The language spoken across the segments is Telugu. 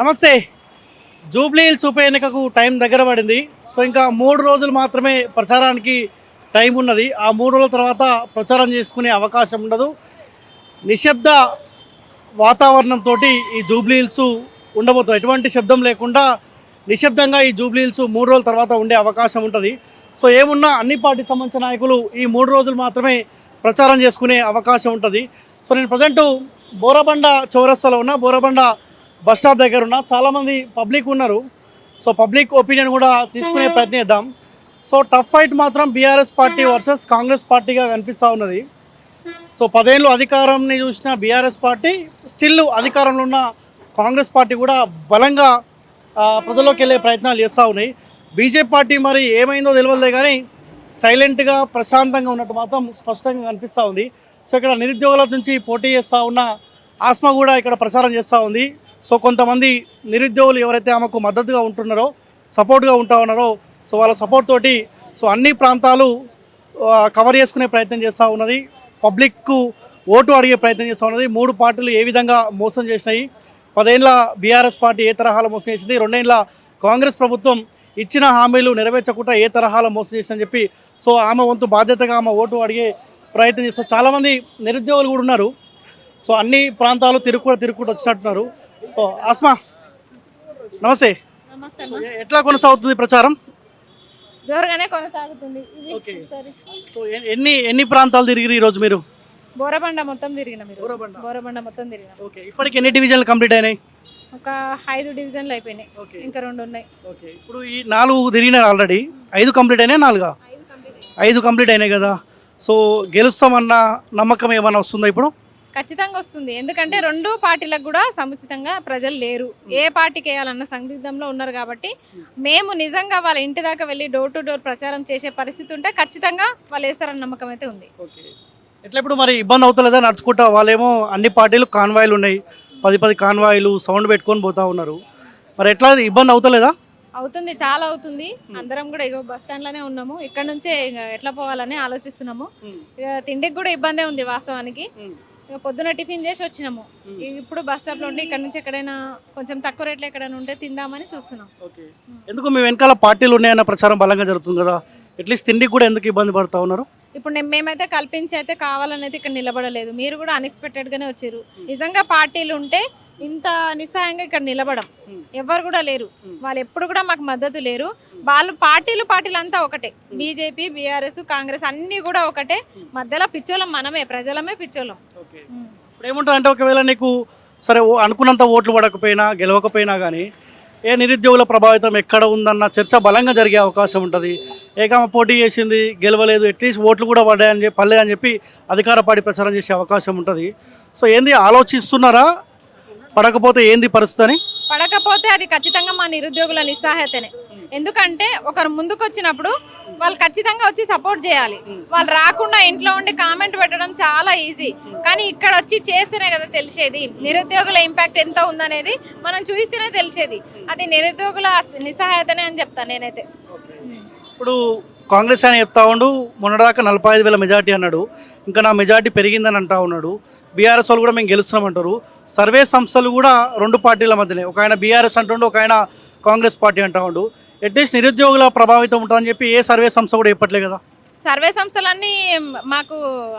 నమస్తే. జూబ్లీ హిల్స్ ఉప ఎన్నికకు టైం దగ్గర పడింది. సో ఇంకా మూడు రోజులు మాత్రమే ప్రచారానికి టైం ఉన్నది. ఆ మూడు రోజుల తర్వాత ప్రచారం చేసుకునే అవకాశం ఉండదు. నిశ్శబ్ద వాతావరణంతో ఈ జూబ్లీ హిల్స్ ఉండబోతుంది. ఎటువంటి శబ్దం లేకుండా నిశ్శబ్దంగా ఈ జూబ్లీ హిల్స్ మూడు రోజుల తర్వాత ఉండే అవకాశం ఉంటుంది. సో ఏమున్నా అన్ని పార్టీ సంబంధించిన నాయకులు ఈ మూడు రోజులు మాత్రమే ప్రచారం చేసుకునే అవకాశం ఉంటుంది. సో నేను ప్రజెంటు బోరబండ చౌరస్తాలో ఉన్న. బోరబండ బస్ స్టాప్ దగ్గర ఉన్న. చాలామంది పబ్లిక్ ఉన్నారు. సో పబ్లిక్ ఒపీనియన్ కూడా తీసుకునే ప్రయత్నం చేద్దాం సో టఫ్ ఫైట్ మాత్రం బీఆర్ఎస్ పార్టీ వర్సెస్ కాంగ్రెస్ పార్టీగా కనిపిస్తూ ఉన్నది. సో పదేళ్ళు అధికారంని చూసిన బీఆర్ఎస్ పార్టీ స్టిల్ అధికారంలో ఉన్న కాంగ్రెస్ పార్టీ కూడా బలంగా ప్రజల్లోకి వెళ్ళే ప్రయత్నాలు చేస్తూ ఉన్నాయి. బీజేపీ పార్టీ మరి ఏమైందో తెలియదులే కానీ సైలెంట్గా ప్రశాంతంగా ఉన్నట్టు మాత్రం స్పష్టంగా కనిపిస్తూ ఉంది. సో ఇక్కడ నిరుద్యోగుల నుంచి పోటీ చేస్తూ ఉన్న ఆస్మా కూడా ఇక్కడ ప్రచారం చేస్తూ ఉంది. సో కొంతమంది నిరుద్యోగులు ఎవరైతే ఆమెకు మద్దతుగా ఉంటున్నారో సపోర్ట్గా ఉంటా ఉన్నారో సో వాళ్ళ సపోర్ట్ తోటి సో అన్ని ప్రాంతాలు కవర్ చేసుకునే ప్రయత్నం చేస్తూ ఉన్నది. పబ్లిక్కు ఓటు అడిగే ప్రయత్నం చేస్తూ ఉన్నది. మూడు పార్టీలు ఏ విధంగా మోసం చేసినాయి. పదేళ్ళ బీఆర్ఎస్ పార్టీ ఏ తరహాలో మోసం చేసింది. రెండేళ్ళ కాంగ్రెస్ ప్రభుత్వం ఇచ్చిన హామీలు నెరవేర్చకుండా ఏ తరహాలో మోసం చేసిందని చెప్పి సో ఆమె వంతు బాధ్యతగా ఆమె ఓటు అడిగే ప్రయత్నం చేస్తాం. చాలామంది నిరుద్యోగులు కూడా ఉన్నారు. సో అన్ని ప్రాంతాలు తిరుక్కు తిరుక్కుంటూ వచ్చినట్టున్నారు. సో ఆస్మా నమస్తే. ఎట్లా కొనసాగుతుంది ప్రచారం? జోరుగానే కొనసాగుతుంది. సో ఎన్ని ఎన్ని ప్రాంతాలు తిరిగిరు ఈరోజు మీరు? బోరబండ మొత్తం తిరిగిన మీరు బోరబండ. మొత్తం తిరిగిన. ఓకే. ఇప్పటికి ఎన్ని డివిజన్లు కంప్లీట్ అయినాయి? ఒక ఐదు డివిజన్లు అయిపోయినాయి. ఇంకా రెండు ఉన్నాయి. ఓకే. ఇప్పుడు ఈ నాలుగు తిరిగినాయి ఆల్రెడీ. ఐదు కంప్లీట్ అయినాయి నాలుగా? ఐదు కంప్లీట్ ఐదు కంప్లీట్ అయినాయి కదా. సో గెలుస్తామన్న నమ్మకం ఏమైనా వస్తుందా ఇప్పుడు? ఖచ్చితంగా వస్తుంది. ఎందుకంటే రెండు పార్టీలకు కూడా సముచితంగా ప్రజలు లేరు. ఏ పార్టీకి వేయాలన్న సందిగ్ధంలో ఉన్నారు కాబట్టి మేము నిజంగా వాళ్ళ ఇంటి దాకా వెళ్ళి డోర్ టు డోర్ ప్రచారం చేసే పరిస్థితి ఉంటే ఖచ్చితంగా వాళ్ళు వేస్తారన్న నమ్మకం అయితే ఉంది. ఓకే. ఎట్లా ఇప్పుడు మరి ఇబ్బంది అవుతలేదా? నడుచుకుంటా వాళ్ళేమో అన్ని పార్టీలు కాన్వాయిలు ఉన్నాయి. పది పది కాన్వాయిలు సౌండ్ పెట్టుకొని పోతా ఉన్నారు. మరి ఎట్లా ఇబ్బంది అవుతలేదా? అవుతుంది చాలా అవుతుంది. అందరం కూడా ఇగో బస్ స్టాండ్లోనే ఉన్నాము. ఇక్కడ నుంచే ఎట్లా పోవాలని ఆలోచిస్తున్నాము. ఇక తిండికి కూడా ఇబ్బందే ఉంది వాస్తవానికి. ఇక పొద్దున టిఫిన్ చేసి వచ్చినాము. ఇప్పుడు బస్ స్టాప్లో ఉండి ఇక్కడ నుంచి ఎక్కడైనా కొంచెం తక్కువ రేట్లో ఎక్కడైనా ఉంటే తిందామని చూస్తున్నాం. ఎందుకు మీ వెనకాల పార్టీలు ఉన్నాయన్న ప్రచారం బలంగా జరుగుతుంది కదా? అట్లీస్ట్ తిండికి కూడా ఎందుకు ఇబ్బంది పడుతూ ఉన్నారు? ఇప్పుడు నేను మేమైతే కల్పించి అయితే కావాలని అయితే ఇక్కడ నిలబడలేదు. మీరు కూడా అన్ఎక్స్పెక్టెడ్గానే వచ్చారు నిజంగా పార్టీలు ఉంటే ఇంత నిస్సహాయంగా ఇక్కడ నిలబడం. ఎవరు కూడా లేరు. వాళ్ళు ఎప్పుడు కూడా మాకు మద్దతు లేరు. వాళ్ళు పార్టీలు పార్టీలు అంతా ఒకటే బీజేపీ బీఆర్ఎస్ కాంగ్రెస్ అన్నీ కూడా ఒకటే. మధ్యలో పిచ్చోళ్ళం మనమే ప్రజలమే Hmm. ఇప్పుడు ఏముంటుంది అంటే ఒకవేళ నీకు సరే ఓ- అనుకున్నంత ఓట్లు పడకపోయినా గెలవకపోయినా కానీ ఏ నిరుద్యోగుల ప్రభావితం ఎక్కడ ఉందన్న చర్చ బలంగా జరిగే అవకాశం ఉంటుంది. ఏకామ పోటీ చేసింది గెలవలేదు అట్లీస్ట్ ఓట్లు కూడా పడ్డాయని చెప్పి పడలేదని చెప్పి అధికార పార్టీ ప్రచారం చేసే అవకాశం ఉంటుంది. సో ఏంది ఆలోచిస్తున్నారా? పడకపోతే ఏంది పరిస్థితి అని? పడకపోతే అది ఖచ్చితంగా మా నిరుద్యోగుల నిస్సహాయతనే. ఎందుకంటే ఒకరు ముందుకు వచ్చినప్పుడు వాళ్ళు ఖచ్చితంగా వచ్చి సపోర్ట్ చేయాలి. వాళ్ళు రాకుండా ఇంట్లో ఉండి కామెంట్ పెట్టడం చాలా ఈజీ కానీ ఇక్కడ వచ్చి చేస్తేనే కదా తెలిసేది. నిరుద్యోగుల ఇంపాక్ట్ ఎంత ఉందనేది మనం చూస్తేనే తెలిసేది. అది నిరుద్యోగుల నిస్సహాయతనే అని చెప్తాను నేనైతే. ఇప్పుడు కాంగ్రెస్ ఆయన చెప్తా ఉండు మొన్నదాకా నలభై ఐదు వేల మెజార్టీ అన్నాడు. ఇంకా నా మెజార్టీ పెరిగిందని అంటా ఉన్నాడు. బీఆర్ఎస్ వాళ్ళు కూడా మేము గెలుస్తున్నామంటారు. సర్వే సంస్థలు కూడా రెండు పార్టీల మధ్యనే. ఒక ఆయన బీఆర్ఎస్ అంటుండు ఒక ఆయన కాంగ్రెస్ పార్టీ అంటా ఉండు. అట్లీస్ట్ నిరుద్యోగుల ప్రభావితం ఉంటుందని చెప్పి ఏ సర్వే సంస్థ కూడా చెప్పట్లే కదా. సర్వే సంస్థలన్నీ మాకు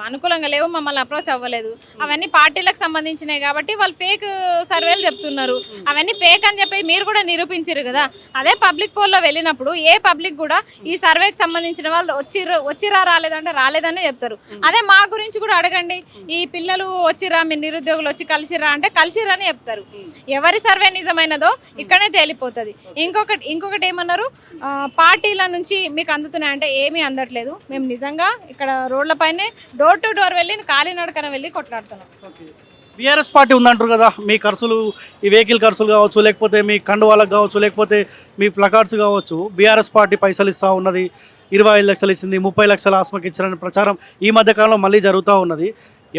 అనుకూలంగా లేవు మమ్మల్ని అప్రోచ్ అవ్వలేదు. అవన్నీ పార్టీలకు సంబంధించినవి కాబట్టి వాళ్ళు ఫేక్ సర్వేలు చెప్తున్నారు. అవన్నీ ఫేక్ అని చెప్పి మీరు కూడా నిరూపించారు కదా. అదే పబ్లిక్ పోల్లో వెళ్ళినప్పుడు ఏ పబ్లిక్ కూడా ఈ సర్వేకి సంబంధించిన వాళ్ళు వచ్చిర్రు వచ్చిరా రాలేదంటే రాలేదని చెప్తారు. అదే మా గురించి కూడా అడగండి. ఈ పిల్లలు వచ్చిరా మీ నిరుద్యోగులు వచ్చి కలిసిరా అంటే కలిసిరా అని చెప్తారు. ఎవరి సర్వే నిజమైనదో ఇక్కడే తేలిపోతుంది. ఇంకొకటి ఇంకొకటి ఏమన్నారు? పార్టీల నుంచి మీకు అందుతున్నాయంటే ఏమీ అందట్లేదు. మేము నిజంగా ఇక్కడ రోడ్లపైనే డోర్ టు డోర్ వెళ్ళి కాలినడకన వెళ్ళి కొట్లాడుతున్నాం. బీఆర్ఎస్ పార్టీ ఉందంటారు కదా మీ ఖర్చులు ఈ వెహికల్ ఖర్చులు కావచ్చు లేకపోతే మీ కండువాలకు కావచ్చు లేకపోతే మీ ప్లకార్డ్స్ కావచ్చు బీఆర్ఎస్ పార్టీ పైసలు ఇస్తూ ఉన్నది ఇరవై ఐదు లక్షలు ఇచ్చింది ముప్పై లక్షల ఆస్మకి ఇచ్చారని ప్రచారం ఈ మధ్య కాలంలో మళ్ళీ జరుగుతూ ఉన్నది.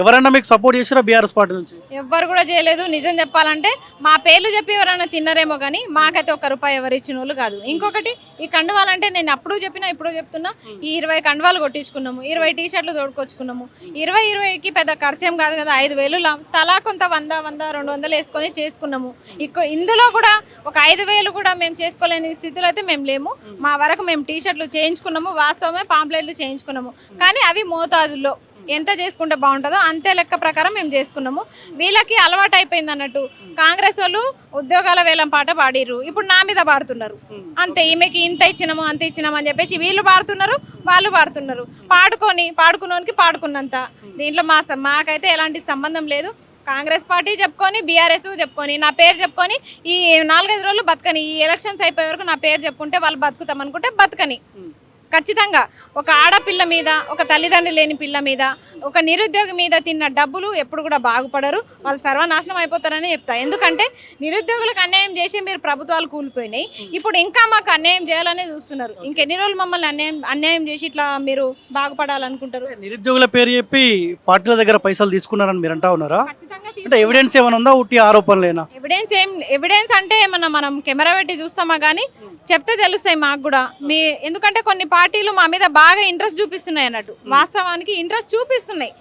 ఎవరన్నా మీకు సపోర్ట్ చేసిరా బీఆర్ఎస్ పార్టీ నుంచి? ఎవ్వరు కూడా చేయలేదు. నిజం చెప్పాలంటే మా పేర్లు చెప్పి ఎవరైనా తిన్నారేమో కానీ మాకైతే ఒక రూపాయి ఎవరు ఇచ్చిన వాళ్ళు కాదు. ఇంకొకటి ఈ కండువాలంటే నేను అప్పుడు చెప్పినా ఇప్పుడు చెప్తున్నా ఈ ఇరవై కండువాలు కొట్టించుకున్నాము ఇరవై టీ షర్ట్లు తోడుకొచ్చుకున్నాము ఇరవై ఇరవైకి పెద్ద ఖర్చేం కాదు కదా ఐదు వేలు తలా కొంత వంద వంద రెండు వందలు వేసుకొని చేసుకున్నాము. ఇక్కడ ఇందులో కూడా ఒక ఐదు వేలు కూడా మేము చేసుకోలేని స్థితిలో అయితే మేము లేము. మా వరకు మేము టీ షర్ట్లు చేయించుకున్నాము వాస్తవమే పాంప్లెట్లు చేయించుకున్నాము. కానీ అవి మోతాదుల్లో ఎంత చేసుకుంటే బాగుంటుందో అంతే లెక్క ప్రకారం మేము చేసుకున్నాము. వీళ్ళకి అలవాటు అయిపోయింది అన్నట్టు. కాంగ్రెస్ వాళ్ళు ఉద్యోగాల వేలం పాట పాడిర్రు. ఇప్పుడు నా మీద పాడుతున్నారు. అంతే ఈమెకి ఇంత ఇచ్చినాము అంత ఇచ్చినాము అని చెప్పేసి వీళ్ళు పాడుతున్నారు వాళ్ళు పాడుతున్నారు. పాడుకొని పాడుకున్నోనికి పాడుకున్నంత. దీంట్లో మా మాకైతే ఎలాంటి సంబంధం లేదు. కాంగ్రెస్ పార్టీ చెప్పుకొని బీఆర్ఎస్ చెప్పుకొని నా పేరు చెప్పుకొని ఈ నాలుగైదు రోజులు బతకని ఈ ఎలక్షన్స్ అయిపోయే వరకు నా పేరు చెప్పుకుంటే వాళ్ళు బతుకుతాం అనుకుంటే బతకని ఖచ్చితంగా ఒక ఆడపిల్ల మీద ఒక తల్లిదండ్రి లేని పిల్ల మీద ఒక నిరుద్యోగి మీద తిన్న డబ్బులు ఎప్పుడు కూడా బాగుపడరు. వాళ్ళు సర్వనాశనం అయిపోతారని చెప్తా. ఎందుకంటే నిరుద్యోగులకు అన్యాయం చేసి మీరు ప్రభుత్వాలు కూలిపోయినాయి. ఇప్పుడు ఇంకా మాకు అన్యాయం చేయాలనే చూస్తున్నారు. ఇంకెన్ని రోజులు మమ్మల్ని అన్యాయం అన్యాయం చేసి ఇట్లా మీరు బాగుపడాలనుకుంటారు? నిరుద్యోగుల పేరు చెప్పి పార్టీల దగ్గర పైసలు తీసుకున్నారని మీరు అంటా ఉన్నారా? ఖచ్చితంగా అంటే ఎవిడెన్స్ ఏమైనా ఉందా? ఉట్టి ఆరోపణలేనా? ఎవిడెన్స్ ఏం ఎవిడెన్స్ అంటే ఏమన్నా మనం కెమెరా పెట్టి చూస్తామా కానీ చెప్తే తెలుస్తాయి మాకు కూడా. మీ ఎందుకంటే కొన్ని పార్టీలు మా మీద బాగా ఇంట్రెస్ట్ చూపిస్తున్నాయి అన్నట్టు. వాస్తవానికి ఇంట్రెస్ట్ చూపిస్తున్నాయి.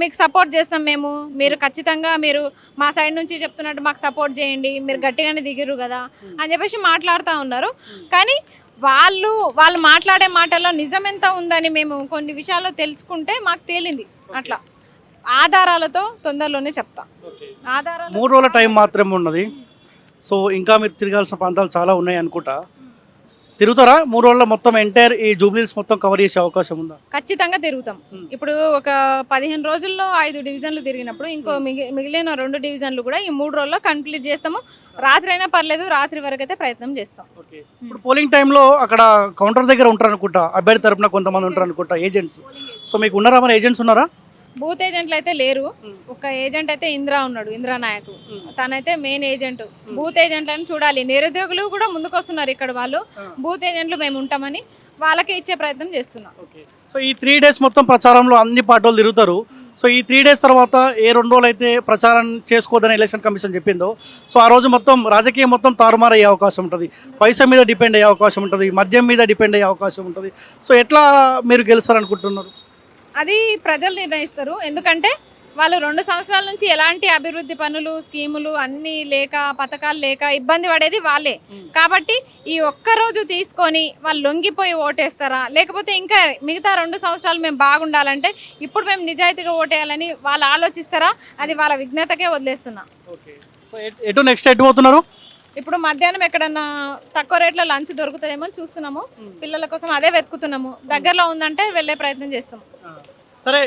మీకు సపోర్ట్ చేస్తాం మేము. మీరు ఖచ్చితంగా మీరు మా సైడ్ నుంచి చెప్తున్నట్టు మాకు సపోర్ట్ చేయండి. మీరు గట్టిగానే దిగిరు కదా అని చెప్పేసి మాట్లాడుతూ ఉన్నారు. కానీ వాళ్ళు వాళ్ళు మాట్లాడే మాటల్లో నిజం ఎంత ఉందని మేము కొన్ని విషయాల్లో తెలుసుకుంటే మాకు తేలింది. అట్లా. ఆధారాలతో తొందరలోనే చెప్తా. ఆధారాలు మూడు రోజుల టైం మాత్రమే ఉన్నది. సో ఇంకా మీరు తిరగాల్సిన ప్రాంతాలు చాలా ఉన్నాయి అనుకుంటా. తిరుగుతారా? మూడు రోజుల్లో మొత్తం ఎంటైర్ ఈ జూబ్లీస్ మొత్తం కవర్ చేసే అవకాశం ఉందా? ఖచ్చితంగా తిరుగుతాం. ఇప్పుడు ఒక పదిహేను రోజుల్లో ఐదు డివిజన్లు తిరిగినప్పుడు ఇంకో మిగి- మిగిలిన రెండు డివిజన్లు కూడా ఈ మూడు రోజుల్లో కంప్లీట్ చేస్తాము. రాత్రి అయినా పర్లేదు రాత్రి వరకు అయితే ప్రయత్నం చేస్తాం. ఓకే. ఇప్పుడు పోలింగ్ టైంలో అక్కడ కౌంటర్ దగ్గర ఉంటారు అనుకుంటా అభ్యర్థి తరపున కొంతమంది ఉంటారు అనుకుంటా ఏజెంట్స్. సో మీకు ఉన్నారా మరి? ఏజెంట్స్ ఉన్నారా? బూత్ ఏజెంట్లు అయితే లేరు. ఒక ఏజెంట్ అయితే ఇంద్రా ఉన్నాడు ఇంద్రా నాయక్. తనైతే మెయిన్ ఏజెంట్ బూత్ ఏజెంట్లను చూడాలి. నిరుద్యోగులు కూడా ముందుకు వస్తున్నారు ఇక్కడ వాళ్ళు. బూత్ ఏజెంట్లు మేము ఉంటామని వాళ్ళకి ఇచ్చే ప్రయత్నం చేస్తున్నాం. సో ఈ త్రీ డేస్ మొత్తం ప్రచారంలో అన్ని పార్టీలు తిరుగుతారు. సో ఈ త్రీ డేస్ తర్వాత ఏ రెండు రోజులు అయితే ప్రచారం చేసుకోవద్దని ఎలక్షన్ కమిషన్ చెప్పిందో సో ఆ రోజు మొత్తం రాజకీయం మొత్తం తారుమారు అయ్యే అవకాశం ఉంటుంది. పైసా మీద డిపెండ్ అయ్యే అవకాశం ఉంటుంది. మద్యం మీద డిపెండ్ అయ్యే అవకాశం ఉంటుంది. సో ఎట్లా మీరు గెలుస్తారనుకుంటున్నారు? అది ప్రజలు నిర్ణయిస్తారు. ఎందుకంటే వాళ్ళు రెండు సంవత్సరాల నుంచి ఎలాంటి అభివృద్ధి పనులు స్కీములు అన్నీ లేక పథకాలు లేక ఇబ్బంది పడేది వాళ్ళే. కాబట్టి ఈ ఒక్క రోజు తీసుకొని వాళ్ళు లొంగిపోయి ఓటేస్తారా? లేకపోతే ఇంకా మిగతా రెండు సంవత్సరాలు మేము బాగుండాలంటే ఇప్పుడు మేము నిజాయితీగా ఓటేయాలని వాళ్ళు ఆలోచిస్తారా? అది వాళ్ళ విఘ్నతకే వదిలేస్తున్నా. ఎటు నెక్స్ట్ ఎటు పోతున్నారు? ఇప్పుడు మధ్యాహ్నం ఎక్కడన్నా తక్కువ రేట్లో లంచ్ దొరుకుతుందేమో అని చూస్తున్నాము. పిల్లల కోసం అదే వెతుకుతున్నాము. దగ్గరలో ఉందంటే వెళ్ళే ప్రయత్నం చేస్తాం. సరే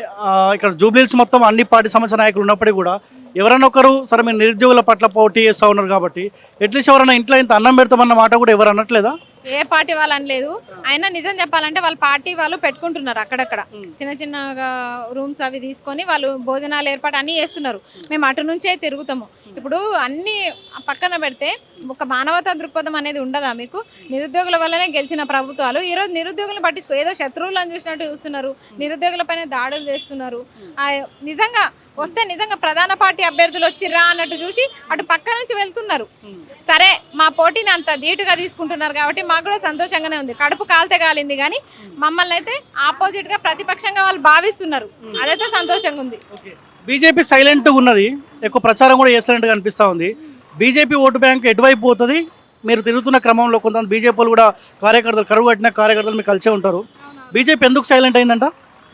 ఇక్కడ జూబ్లీస్ మొత్తం అన్ని పార్టీ సంబంధించిన నాయకులు ఉన్నప్పటికీ కూడా ఎవరైనా ఒకరు సరే మీరు నిరుద్యోగుల పట్ల పోటీ చేస్తూ ఉన్నారు కాబట్టి అట్లీస్ట్ ఎవరైనా ఇంట్లో ఇంత అన్నం పెడతామన్న మాట కూడా ఎవరు అనట్లేదా? ఏ పార్టీ వాళ్ళు అనలేదు. అయినా నిజం చెప్పాలంటే వాళ్ళ పార్టీ వాళ్ళు పెట్టుకుంటున్నారు అక్కడక్కడ. చిన్న చిన్నగా రూమ్స్ అవి తీసుకొని వాళ్ళు భోజనాలు ఏర్పాటు అన్నీ చేస్తున్నారు. మేము అటు నుంచే తిరుగుతాము. ఇప్పుడు అన్ని పక్కన పెడితే ఒక మానవతా దృక్పథం అనేది ఉండదా మీకు? నిరుద్యోగుల వల్లనే గెలిచిన ప్రభుత్వాలు ఈరోజు నిరుద్యోగులను పట్టించుకో ఏదో శత్రువులను చూసినట్టు చూస్తున్నారు. నిరుద్యోగులపైన దాడులు చేస్తున్నారు. నిజంగా వస్తే నిజంగా ప్రధాన పార్టీ అభ్యర్థులు వచ్చిర్రా అన్నట్టు చూసి అటు పక్క నుంచి వెళ్తున్నారు. సరే మా పోటీని అంత ధీటుగా తీసుకుంటున్నారు కాబట్టి మాకు కూడా సంతోషంగానే ఉంది. కడుపు కాలితే కాలింది కానీ మమ్మల్ని అయితే ఆపోజిట్గా ప్రతిపక్షంగా వాళ్ళు భావిస్తున్నారు. అదైతే సంతోషంగా ఉంది. బీజేపీ సైలెంట్ ఉన్నది. ఎక్కువ ప్రచారం కూడా చేస్తున్నట్టుగా అనిపిస్తూ ఉంది. బీజేపీ ఓటు బ్యాంక్ ఎటువైపు పోతుంది? మీరు తిరుగుతున్న క్రమంలో కొంతమంది బీజేపీ కూడా కార్యకర్తలు కరువు కట్టిన కార్యకర్తలు మీరు కలిసే ఉంటారు. బీజేపీ ఎందుకు సైలెంట్ అయిందంట?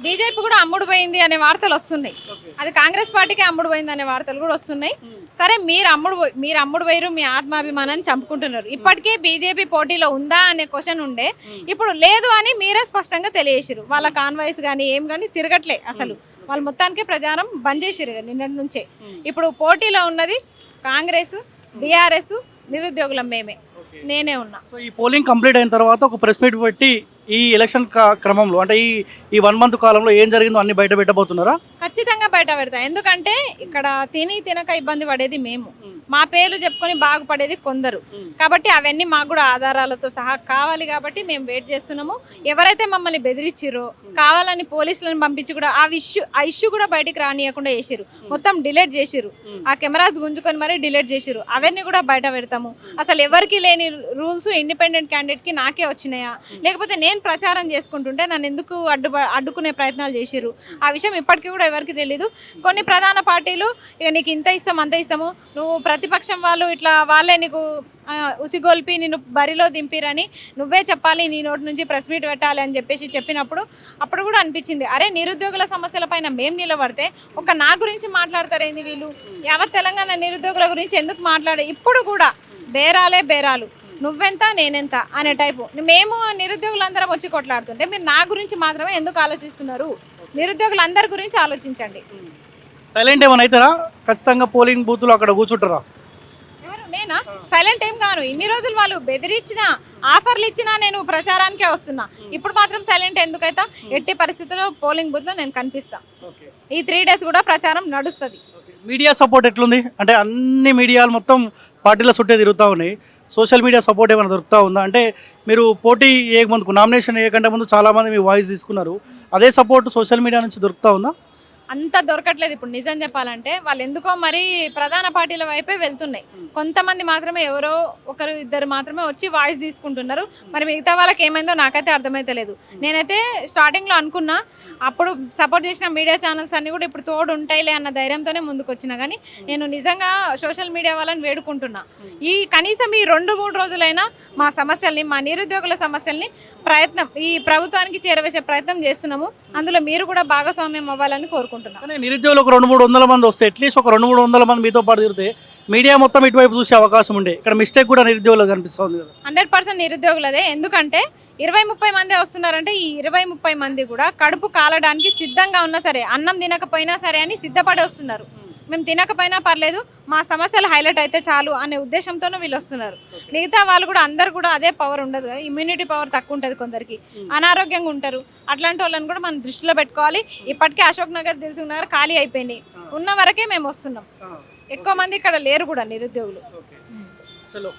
బీజేపీ కూడా అమ్ముడు పోయింది అనే వార్తలు వస్తున్నాయి. అది కాంగ్రెస్ పార్టీకి అమ్ముడు పోయింది అనే వార్తలు కూడా వస్తున్నాయి. సరే మీరు అమ్ముడు పోయి- మీరు అమ్ముడు పోయారు మీ ఆత్మాభిమానాన్ని చంపుకుంటున్నారు. ఇప్పటికే బీజేపీ పోటీలో ఉందా అనే క్వశ్చన్ ఉండే. ఇప్పుడు లేదు అని మీరే స్పష్టంగా తెలియజేసారు వాళ్ళ కాన్వాయిస్ కానీ ఏం కానీ తిరగట్లే అసలు. వాళ్ళు మొత్తానికి ప్రచారం బంద్ చేసిరు నిన్నటి నుంచే. ఇప్పుడు పోటీలో ఉన్నది కాంగ్రెస్ బీఆర్ఎస్ నిరుద్యోగులం మేమే. నేనే ఉన్నా. సో ఈ పోలింగ్ కంప్లీట్ అయిన తర్వాత ఒక ప్రెస్ మీట్ పెట్టి ఈ ఎలక్షన్ క- క్రమంలో అంటే ఈ ఈ వన్ మంత్ కాలంలో ఏం జరిగిందో అన్ని బయట పెట్టబోతున్నారా? ఖచ్చితంగా బయట పెడతా. ఎందుకంటే ఇక్కడ తిని తినక ఇబ్బంది పడేది మేము. మా పేర్లు చెప్పుకొని బాగుపడేది కొందరు. కాబట్టి అవన్నీ మాకు కూడా ఆధారాలతో సహా కావాలి కాబట్టి మేము వెయిట్ చేస్తున్నాము. ఎవరైతే మమ్మల్ని బెదిరించిరో కావాలని పోలీసులను పంపించి కూడా ఆ ఇష్యూ ఆ ఇష్యూ కూడా బయటికి రానియకుండా చేసిరు మొత్తం డిలీట్ చేసిరు ఆ కెమెరాస్ గుంజుకొని మరీ డిలీట్ చేసిరు అవన్నీ కూడా బయట పెడతాము. అసలు ఎవరికి లేని రూల్స్ ఇండిపెండెంట్ క్యాండిడేట్కి నాకే వచ్చినాయా? లేకపోతే నేను ప్రచారం చేసుకుంటుంటే నన్ను ఎందుకు అడ్డు అడ్డుకునే ప్రయత్నాలు చేసిరు ఆ విషయం ఇప్పటికీ కూడా ఎవరికి తెలియదు కొన్ని ప్రధాన పార్టీలు ఇక నీకు ఇంత ఇస్తాం అంత ఇస్తాము నువ్వు ప్రతిపక్షం వాళ్ళు ఇట్లా వాళ్ళే నీకు ఉసిగొల్పి నిన్ను బరిలో దింపిరని నువ్వే చెప్పాలి నీ నోటి నుంచి ప్రెస్ మీట్ పెట్టాలి అని చెప్పేసి చెప్పినప్పుడు అప్పుడు కూడా అనిపించింది. అరే నిరుద్యోగుల సమస్యల పైన మేము నిలబడితే ఒక నా గురించి మాట్లాడతారేంది వీళ్ళు? యావత్ తెలంగాణ నిరుద్యోగుల గురించి ఎందుకు మాట్లాడే? ఇప్పుడు కూడా బేరాలే బేరాలు. నువ్వెంత నేనెంత అనే టైపు. మేము నిరుద్యోగులందరం వచ్చి కొట్లాడుతుంటే మీరు నా గురించి మాత్రమే ఎందుకు ఆలోచిస్తున్నారు? నిరుద్యోగులందరి గురించి ఆలోచించండి. సైలెంట్ ఏమైనా అవుతారా? ఖచ్చితంగా పోలింగ్ బూత్లో అక్కడ కూర్చుంటారా ఎవరు? నేనా? సైలెంట్ ఏం కాను. ఇన్ని రోజులు వాళ్ళు బెదిరించిన ఆఫర్లు ఇచ్చినా నేను ప్రచారానికే వస్తున్నా. ఇప్పుడు మాత్రం సైలెంట్ ఎందుకైతే ఎట్టి పరిస్థితుల్లో పోలింగ్ బూత్లో నేను కనిపిస్తా. ఈ త్రీ డేస్ కూడా ప్రచారం నడుస్తుంది. మీడియా సపోర్ట్ ఎట్లుంది? అంటే అన్ని మీడియాలు మొత్తం పార్టీల చుట్టే తిరుగుతూ ఉన్నాయి. సోషల్ మీడియా సపోర్ట్ ఏమైనా దొరుకుతా ఉందా? అంటే మీరు పోటీ ఏ ముందుకు నామినేషన్ ఏ కంటే ముందు చాలామంది మీ వాయిస్ తీసుకున్నారు. అదే సపోర్ట్ సోషల్ మీడియా నుంచి దొరుకుతా ఉందా? అంత దొరకట్లేదు. ఇప్పుడు నిజం చెప్పాలంటే వాళ్ళు ఎందుకో మరి ప్రధాన పార్టీల వైపే వెళ్తున్నాయి. కొంతమంది మాత్రమే ఎవరో ఒకరు ఇద్దరు మాత్రమే వచ్చి వాయిస్ తీసుకుంటున్నారు. మరి మిగతా వాళ్ళకి ఏమైందో నాకైతే అర్థమైతే లేదు. నేనైతే స్టార్టింగ్లో అనుకున్నా అప్పుడు సపోర్ట్ చేసిన మీడియా ఛానల్స్ అన్ని కూడా ఇప్పుడు తోడు ఉంటాయిలే అన్న ధైర్యంతోనే ముందుకు వచ్చినా కానీ నేను నిజంగా సోషల్ మీడియా వాళ్ళని వేడుకుంటున్నా. ఈ కనీసం ఈ రెండు మూడు రోజులైనా మా సమస్యల్ని మా నిరుద్యోగుల సమస్యల్ని ప్రయత్నం ఈ ప్రభుత్వానికి చేరవేసే ప్రయత్నం చేస్తున్నాము. అందులో మీరు కూడా భాగస్వామ్యం అవ్వాలని కోరుకుంటున్నాం కానీ నిరుద్యోగులు ఒక రెండు మూడు వందల మంది వస్తే అట్లీస్ట్ ఒక రెండు మూడు వందల మంది మీతో పాటు తిరిగితే మీడియా మొత్తం ఇటువైపు చూసే అవకాశం ఉండే. ఇక్కడ మిస్టేక్ కూడా నిరుద్యోగులకు కనిపిస్తుంది కదా. హండ్రెడ్ పర్సెంట్ నిరుద్యోగులదే. ఎందుకంటే ఇరవై ముప్పై మంది వస్తున్నారంటే ఈ ఇరవై ముప్పై మంది కూడా కడుపు కాలడానికి సిద్ధంగా ఉన్నా సరే అన్నం తినకపోయినా సరే అని సిద్ధపడి వస్తున్నారు. మేము తినకపోయినా పర్లేదు మా సమస్యలు హైలైట్ అయితే చాలు అనే ఉద్దేశంతోనే వీళ్ళు వస్తున్నారు. మిగతా వాళ్ళు కూడా అందరు కూడా అదే పవర్ ఉండదు కదా ఇమ్యూనిటీ పవర్ తక్కువ ఉంటుంది కొందరికి. అనారోగ్యంగా ఉంటారు. అట్లాంటి వాళ్ళని కూడా మనం దృష్టిలో పెట్టుకోవాలి. ఇప్పటికే అశోక్ నగర్ దిల్సుఖ్ నగర్ ఖాళీ అయిపోయినాయి. ఉన్న వరకే మేము వస్తున్నాం. ఎక్కువ మంది ఇక్కడ లేరు కూడా నిరుద్యోగులు. చలో.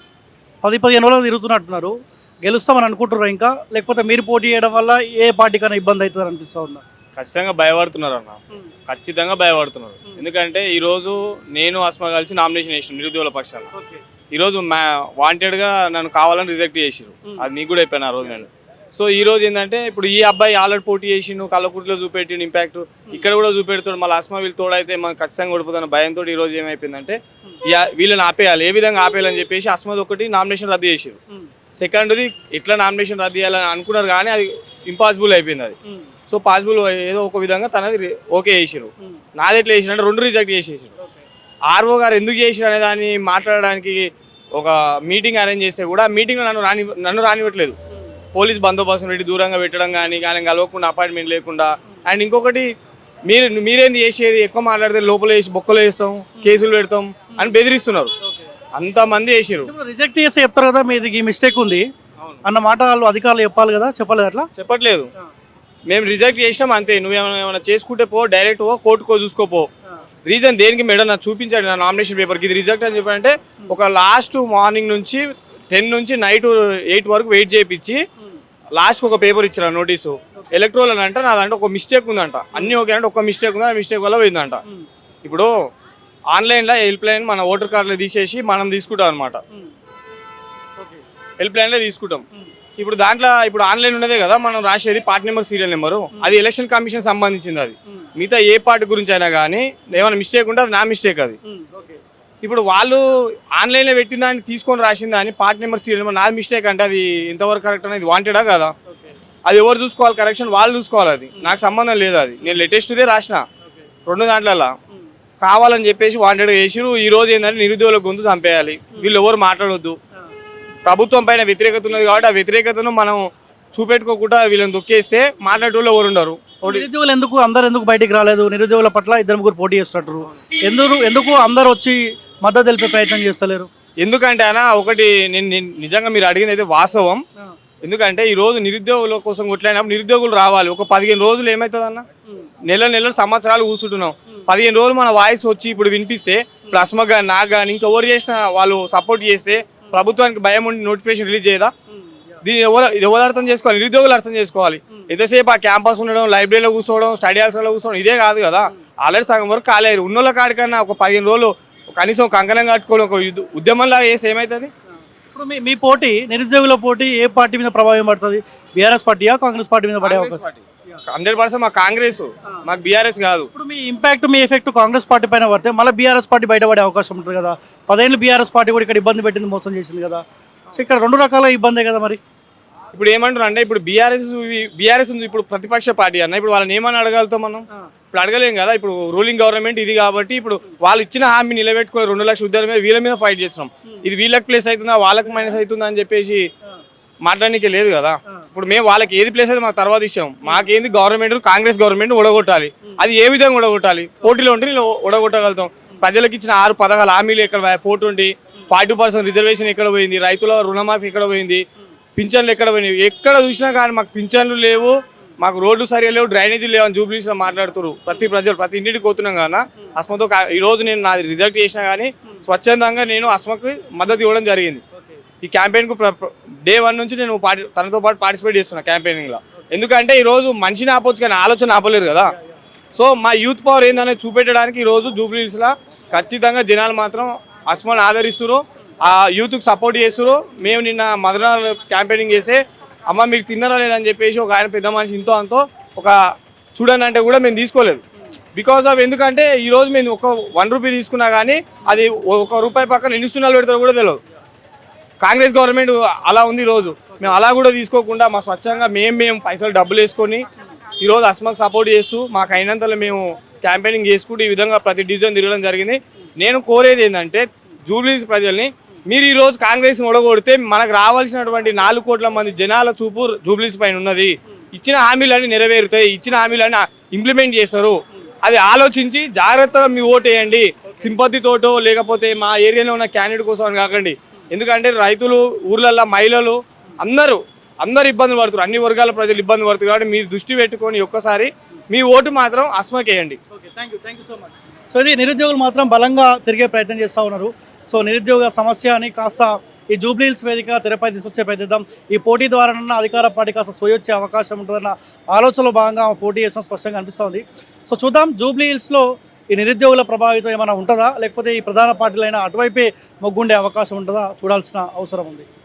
పది పదిహేను రోజులు తిరుగుతున్నట్టున్నారు. గెలుస్తామని అనుకుంటున్నారు ఇంకా? లేకపోతే మీరు పోటీ చేయడం వల్ల ఏ పార్టీకైనా ఇబ్బంది అవుతుంది అనిపిస్తా ఉందా? ఖచ్చితంగా భయపడుతున్నారు అన్న. ఖచ్చితంగా భయపడుతున్నారు. ఎందుకంటే ఈ రోజు నేను అస్మా కలిసి నామినేషన్ చేసిన నిరుద్యోగుల పక్షాన. ఈ రోజు మా వాంటెడ్గా నన్ను కావాలని రిజెక్ట్ చేసిరు అది నీకు కూడా చెప్పాను ఆ రోజు నేను. సో ఈ రోజు ఏంటంటే ఇప్పుడు ఈ అబ్బాయి ఆల్రెడీ పోటీ చేసిండు కళ్ళకుట్లో చూపెట్టిండు ఇంపాక్ట్ ఇక్కడ కూడా చూపెడుతాడు మళ్ళీ అస్మా వీళ్ళు తోడైతే మనం ఖచ్చితంగా ఓడిపోతున్న భయంతో ఈ రోజు ఏమైపోయిందంటే వీళ్ళని ఆపేయాలి. ఏ విధంగా ఆపేయాలని చెప్పేసి అస్మద్ ఒకటి నామినేషన్ రద్దు చేసిరు సెకండ్ది ఎట్లా నామినేషన్ రద్దు చేయాలని అనుకున్నారు కానీ అది ఇంపాసిబుల్ అయిపోయింది అది. సో పాసిబుల్ ఏదో ఒక విధంగా తనది ఓకే చేసిరు నాది ఎట్లా చేసిన అంటే రెండు రిజెక్ట్ చేసేసారు ఆర్ఓ గారు ఎందుకు చేసిరు అనే దాన్ని మాట్లాడడానికి ఒక మీటింగ్ అరేంజ్ చేస్తే కూడా మీటింగ్లో నన్ను రాని నన్ను రానివ్వట్లేదు. పోలీస్ బందోబస్తు పెట్టి దూరంగా పెట్టడం కానీ కానీ కలవకుండా అపాయింట్మెంట్ లేకుండా. అండ్ ఇంకొకటి మీరు మీరేంది చేసేది? ఎక్కువ మాట్లాడితే లోపల వేసి బొక్కలు వేస్తాం కేసులు పెడతాం అని బెదిరిస్తున్నారు. అంతమంది వేసిరు రిజెక్ట్ చేస్తే చెప్తారు కదా మీది మిస్టేక్ ఉంది. అన్న మాట వాళ్ళు అధికారులు చెప్పాలి కదా? చెప్పలేదు అట్లా? చెప్పట్లేదు. మేము రిజెక్ట్ చేసినాం అంతే. నువ్వేమైనా ఏమైనా చేసుకుంటే పో డైరెక్ట్ పో కోర్టుకో చూసుకోపో రీజన్ దేనికి మేడం నాకు చూపించాడు నా నామినేషన్ పేపర్కి ఇది రిజెక్ట్ అని చెప్పారంటే ఒక లాస్ట్ మార్నింగ్ నుంచి టెన్ నుంచి నైట్ ఎయిట్ వరకు వెయిట్ చేయించి లాస్ట్కి ఒక పేపర్ ఇచ్చారు నోటీసు ఎలక్ట్రోల్ అని అంటే నా దాంట్లో ఒక మిస్టేక్ ఉందంట. అన్నీ ఓకే అంటే ఒక మిస్టేక్ ఉంది ఆ మిస్టేక్ వల్ల పోయిందంట. ఇప్పుడు ఆన్లైన్లో హెల్ప్ లైన్ మన ఓటర్ కార్డులో తీసేసి మనం తీసుకుంటాం అనమాట హెల్ప్ లైన్లో తీసుకుంటాం. ఇప్పుడు దాంట్లో ఇప్పుడు ఆన్లైన్ ఉన్నదే కదా మనం రాసేది పార్ట్ నెంబర్ సీరియల్ నెంబరు. అది ఎలక్షన్ కమిషన్ సంబంధించింది అది. మిగతా ఏ పార్టీ గురించి అయినా కానీ ఏమైనా మిస్టేక్ ఉంటే అది నా మిస్టేక్ అది. ఇప్పుడు వాళ్ళు ఆన్లైన్లో పెట్టిన దాన్ని తీసుకొని రాసింది అని పార్ట్ నెంబర్ సీరియల్ నెంబర్ నాది మిస్టేక్ అంటే అది ఇంతవరకు కరెక్ట్ అనేది వాంటెడా కదా? అది ఎవరు చూసుకోవాలి? కరెక్షన్ వాళ్ళు చూసుకోవాలి అది. నాకు సంబంధం లేదు అది. నేను లేటెస్ట్దే రాసిన. రెండు దాంట్లలో. కావాలని చెప్పేసి వాంటెడ్గా చేసిరు ఈ రోజు ఏంటంటే నిరుద్యోగుల గొంతు చంపేయాలి. వీళ్ళు ఎవరు మాట్లాడొద్దు. ప్రభుత్వం పైన వ్యతిరేకత ఉన్నది కాబట్టి ఆ వ్యతిరేకతను మనం చూపెట్టుకోకుండా వీళ్ళని దొక్కేస్తే మాట్లాడేటోళ్ళు ఎవరు ఉండరు. నిరుద్యోగులు ఎందుకు? అందరు ఎందుకు బయటికి రాలేదు? నిరుద్యోగుల పట్ల ఇద్దరు ముగ్గురు పోటీ చేస్తున్నారు ఎందుకు ఎందుకు అందరు వచ్చి మద్దతు తెలిపే ప్రయత్నం చేస్తలేరు? ఎందుకంటే అన్న ఒకటి నేను నిజంగా మీరు అడిగింది అయితే వాస్తవం. ఎందుకంటే ఈ రోజు నిరుద్యోగుల కోసం కొట్లాడినప్పుడు నిరుద్యోగులు రావాలి. ఒక పదిహేను రోజులు ఏమవుతుంది అన్న? నెల నెలలు సంవత్సరాలు కూర్చుంటున్నాం. పదిహేను రోజులు మన వాయిస్ వచ్చి ఇప్పుడు వినిపిస్తే ఇప్పుడు అస్మక్ కానీ నాకు కానీ ఇంకెవరు చేసిన వాళ్ళు సపోర్ట్ చేస్తే ప్రభుత్వానికి భయం ఉండి నోటిఫికేషన్ రిలీజ్ చేయదా? దీన్ని ఎవరు ఇది ఎవరు అర్థం చేసుకోవాలి? నిరుద్యోగులు అర్థం చేసుకోవాలి. ఎంతసేపు ఆ క్యాంపస్ ఉండడం లైబ్రరీలో కూర్చోవడం స్టడీ హాల్స్లో కూర్చోవడం ఇదే కాదు కదా. ఆల్రెడీ సగం వరకు కాలేదు ఉన్నోళ్ళ కాడికన్నా ఒక పదిహేను రోజులు కనీసం కంకణం కట్టుకొని ఒక ఉద్యమంలాగా చేస్తే ఏమవుతుంది ఇప్పుడు మీ మీ పోటీ నిరుద్యోగుల పోటీ ఏ పార్టీ మీద ప్రభావం పడుతుంది? బీఆర్ఎస్ పార్టీయా కాంగ్రెస్ పార్టీ మీద పడే అవకాశం? హండ్రెడ్ పర్సెంట్ మా కాంగ్రెస్ మాకు బీఆర్ఎస్ కాదు. ఇప్పుడు మీ ఇంపాక్ట్ మీ ఎఫెక్ట్ కాంగ్రెస్ పార్టీ పైన పడితే మళ్ళీ బీఆర్ఎస్ పార్టీ బయటపడే అవకాశం ఉంటుంది కదా. పదేళ్ళు బీఆర్ఎస్ పార్టీ కూడా ఇక్కడ ఇబ్బంది పెట్టింది మోసం చేసింది కదా. సో ఇక్కడ రెండు రకాల ఇబ్బందే కదా మరి? ఇప్పుడు ఏమంటారు అంటే ఇప్పుడు బీఆర్ఎస్ బీఆర్ఎస్ ఉంది ఇప్పుడు ప్రతిపక్ష పార్టీ అన్న. ఇప్పుడు వాళ్ళని ఏమని అడగలుగుతాం మనం? ఇప్పుడు అడగలేం కదా. ఇప్పుడు రూలింగ్ గవర్నమెంట్ ఇది కాబట్టి ఇప్పుడు వాళ్ళు ఇచ్చిన హామీ నిలబెట్టుకుని రెండు లక్షల ఉద్యోగాల మీద వీళ్ళ మీద ఫైట్ చేస్తున్నాం. ఇది వీళ్ళకి ప్లేస్ అవుతుందా? వాళ్ళకి మైనస్ అవుతుందా? అని చెప్పేసి మాట్లాడడానికి లేదు కదా. ఇప్పుడు మేము వాళ్ళకి ఏది ప్లేస్ అయితే మాకు తర్వాత ఇచ్చాం మాకేంది గవర్నమెంట్ కాంగ్రెస్ గవర్నమెంట్ ఉడగొట్టాలి అది ఏ విధంగా ఉడగొట్టాలి పోటీలో ఉంటే నేను ఓడగొట్టగలుగుతాం. ప్రజలకు ఇచ్చిన ఆరు పథకాలు హామీలు ఎక్కడ four twenty forty percent reservation ఎక్కడ పోయింది? రైతుల రుణమాఫీ ఎక్కడ పోయింది? పింఛన్లు ఎక్కడ పోయినాయి? ఎక్కడ చూసినా కానీ మాకు పింఛన్లు లేవు మాకు రోడ్లు సరిగా లేవు డ్రైనేజీలు లేవు అని జూబ్లీస్ మాట్లాడుతారు ప్రతి ప్రజలు. ప్రతి ఇంటికి పోతున్నాం కానీ అస్మతో కా- ఈ రోజు నేను నాది రిజల్ట్ చేసినా కానీ స్వచ్ఛందంగా నేను అస్మకి మద్దతు ఇవ్వడం జరిగింది. ఈ క్యాంపెయిన్కు డే వన్ నుంచి నేను పార్టి తనతో పాటు పార్టిసిపేట్ చేస్తున్నా క్యాంపెయినింగ్లో ఎందుకంటే ఈ రోజు మనిషిని ఆపొచ్చు కానీ ఆలోచన ఆపలేరు కదా. సో మా యూత్ పవర్ ఏందనేది చూపెట్టడానికి ఈ రోజు జూబ్లీస్లో ఖచ్చితంగా జనాలు మాత్రం అస్మాన్ ఆదరిస్తురు ఆ యూత్కి సపోర్ట్ చేస్తురు మేము నిన్న మదనాలు క్యాంపెయినింగ్ చేస్తే అమ్మ మీకు తిన్నరా లేదని చెప్పేసి ఒక ఆయన పెద్ద మనిషి ఇంతో అంతో ఒక చూడండి అంటే కూడా మేము తీసుకోలేదు. బికాస్ ఆఫ్ ఎందుకంటే ఈరోజు మేము ఒక వన్ రూపీ తీసుకున్నా కానీ అది ఒక రూపాయి పక్కన ఎన్ని సున్నాలు పెడతారో కూడా తెలియదు కాంగ్రెస్ గవర్నమెంట్ అలా ఉంది రోజు. మేము అలా కూడా తీసుకోకుండా మా స్వచ్ఛంగా మేము మేము పైసలు డబ్బులు వేసుకొని ఈరోజు రోజు సపోర్ట్ చేస్తూ మాకు అయినంతలో మేము క్యాంపెయినింగ్ చేసుకుంటూ ఈ విధంగా ప్రతి డివిజన్ తిరగడం జరిగింది. నేను కోరేది ఏంటంటే జూబ్లీస్ ప్రజల్ని మీరు ఈరోజు కాంగ్రెస్ని కాంగ్రెస్ మనకు రావాల్సినటువంటి నాలుగు కోట్ల మంది జనాల చూపు జూబ్లీస్ పైన ఉన్నది. ఇచ్చిన హామీలన్నీ నెరవేరుతాయి. ఇచ్చిన హామీలన్నీ ఇంప్లిమెంట్ చేస్తారు. అది ఆలోచించి జాగ్రత్తగా మీ ఓటు వేయండి. సింపతితోటో లేకపోతే మా ఏరియాలో ఉన్న క్యాండిడేట్ కోసం అని కాకండి. ఎందుకంటే రైతులు ఊర్లల్లో మహిళలు అందరూ అందరు ఇబ్బందులు పడుతున్నారు. అన్ని వర్గాల ప్రజలు ఇబ్బంది పడుతున్నారు కాబట్టి మీరు దృష్టి పెట్టుకొని ఒక్కసారి మీ ఓటు మాత్రం అస్మకేయండి. Okay thank you thank you so much so ఇది నిరుద్యోగులు మాత్రం బలంగా తిరిగే ప్రయత్నం చేస్తూ ఉన్నారు. సో నిరుద్యోగ సమస్య అని కాస్త ఈ జూబ్లీహిల్స్ వేదిక తెరపై తీసుకొచ్చే ప్రయత్నం ఈ పోటీ ద్వారానన్నా అధికార పార్టీ కాస్త సోయొచ్చే అవకాశం ఉంటుందన్న ఆలోచనలో భాగంగా ఆమె పోటీ చేసిన స్పష్టంగా అనిపిస్తోంది సో చూద్దాం జూబ్లీహిల్స్లో ఈ నిరుద్యోగుల ప్రభావితం ఏమైనా ఉంటుందా? లేకపోతే ఈ ప్రధాన పార్టీలైనా అటువైపే మొగ్గుండే అవకాశం ఉంటుందా? చూడాల్సిన అవసరం ఉంది.